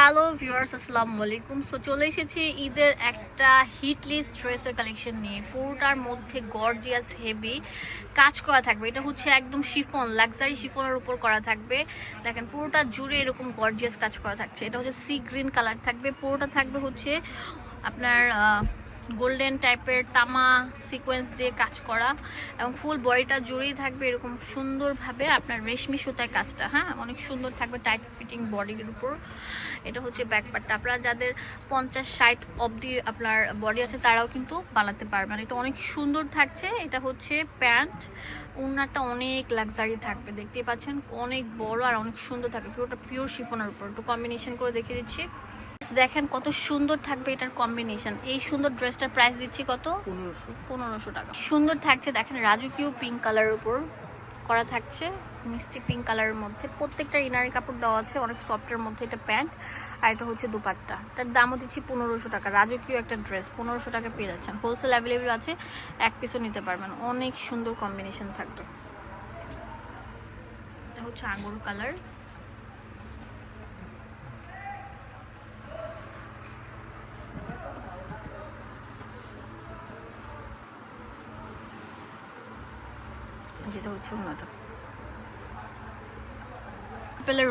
Hello viewers আসসালামু আলাইকুম so চলে এসেছি ঈদের একটা হিট লিস্ট ড্রেসের কালেকশন নিয়ে। পুরোটার মধ্যে গর্জিয়াস হেভি কাজ করা থাকবে। এটা হচ্ছে একদম শিফন লাক্সারি শিফনের উপর করা থাকবে। দেখেন, পুরোটা জুড়ে এরকম গর্জিয়াস কাজ করা থাকছে। এটা হচ্ছে সি গ্রিন কালার থাকবে। পুরোটা থাকবে হচ্ছে আপনার গোল্ডেন টাইপের তামা সিকোয়েন্স দিয়ে কাজ করা এবং ফুল বডিটা জুড়েই থাকবে এরকম সুন্দরভাবে আপনার রেশমি সুতায় কাজটা হ্যাঁ? অনেক সুন্দর থাকবে টাইট ফিটিং বডির উপর। এটা হচ্ছে ব্যাক পার্টটা আপনারা যাদের পঞ্চাশ ষাট অবধি আপনার বডি আছে, তারাও কিন্তু বানাতে পারবেন। এটা অনেক সুন্দর থাকছে। এটা হচ্ছে প্যান্ট। উন্নাটা অনেক লাক্সারি থাকবে। দেখতেই পাচ্ছেন, অনেক বড় আর অনেক সুন্দর থাকবে। পুরোটা পিওর শিফনের উপর। একটু কম্বিনেশন করে দেখিয়ে দিচ্ছি। দেখেন কত সুন্দর থাকবে এটার কম্বিনেশন এই সুন্দর ড্রেসটার প্রাইস দিচ্ছি কত? পনেরোশো। পনেরোশো টাকা। সুন্দর থাকছে দেখেন রাজকীয় পিঙ্ক কালারের উপর করা থাকছে। মিষ্টি পিঙ্ক কালারের মধ্যে। প্রত্যেকটা ইনারের কাপড় দেওয়া আছে অনেক সফটের মধ্যে এটা প্যান্ট আর এটা হচ্ছে দুপাট্টা। তার দামও দিচ্ছি পনেরোশো টাকা। রাজকীয় একটা ড্রেস পনেরোশো টাকা পেয়ে যাচ্ছেন। হোলসেল অ্যাভেলেবেল আছে এক পিসও নিতে পারবেন। অনেক সুন্দর কম্বিনেশন থাকবে। এটা হচ্ছে আঙুর কালার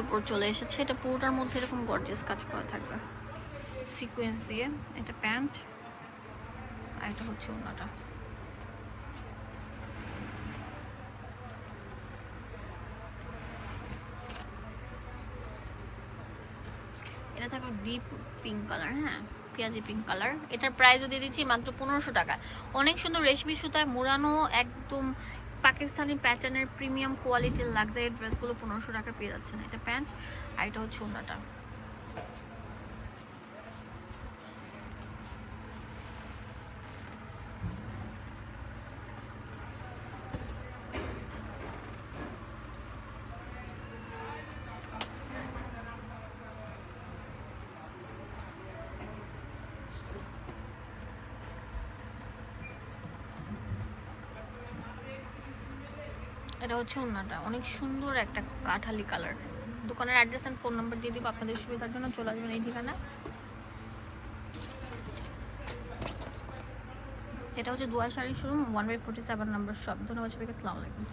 উপর চলে এসেছে। এটা পুরোটার মধ্যে এরকম গর্জিয়াস কাজ করা থাকবে। দিয়ে এটা প্যান্ট আর এটা হচ্ছে এটা থাকবে ডিপ পিঙ্ক কালার হ্যাঁ পেঁয়াজি পিঙ্ক কালার এটার প্রাইসও দিয়ে দিচ্ছি মাত্র পনেরোশো টাকা। অনেক সুন্দর রেশমি সুতায় মোড়ানো, একদম পাকিস্তানি প্যাটার্নের প্রিমিয়াম কোয়ালিটির লাক্সারি ড্রেসগুলো পনেরোশো টাকা পেয়ে যাচ্ছেন। এটা প্যান্ট আর এটা হচ্ছে ওনাটা এটা হচ্ছে ওনাটা অনেক সুন্দর একটা কাঠালি কালার দোকানের অ্যাড্রেস অ্যান্ড ফোন নাম্বার দিয়ে দিব আপনাদের সুবিধার জন্য, চলে আসবেন এই ঠিকানা। এটা হচ্ছে Dua sari showroom one by forty seven number shop ধন্যবাদ সবাইকে, আসসালামু আলাইকুম।